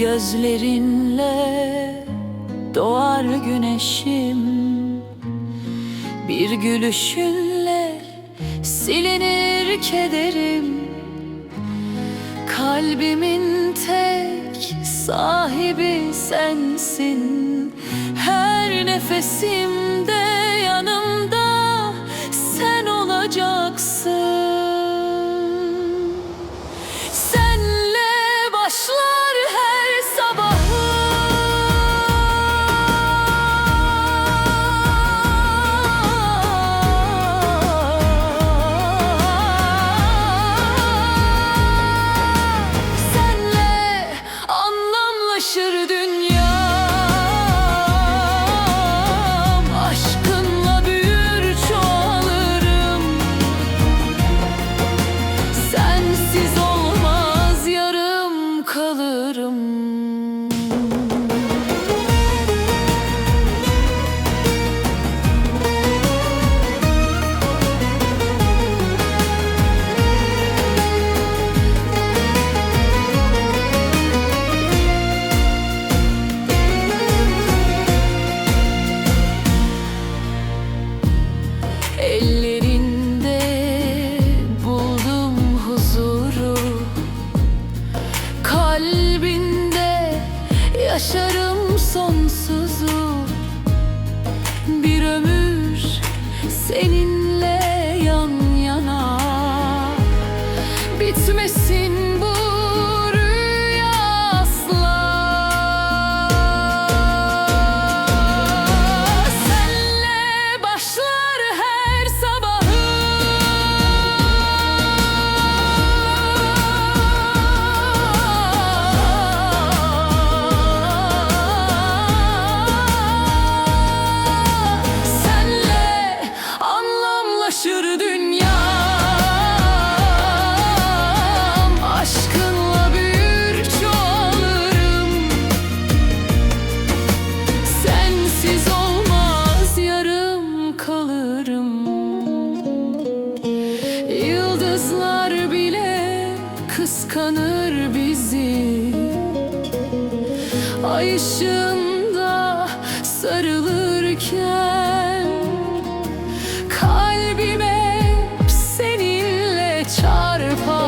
Gözlerinle doğar güneşim. Bir gülüşünle silinir kederim. Kalbimin tek sahibi sensin. Her nefesimde yanımda should Ellerinde buldum huzuru. Kalbinde yaşarım sonsuzu. Bir ömür seninle Ay ışığında sarılırken Kalbime seninle çarpar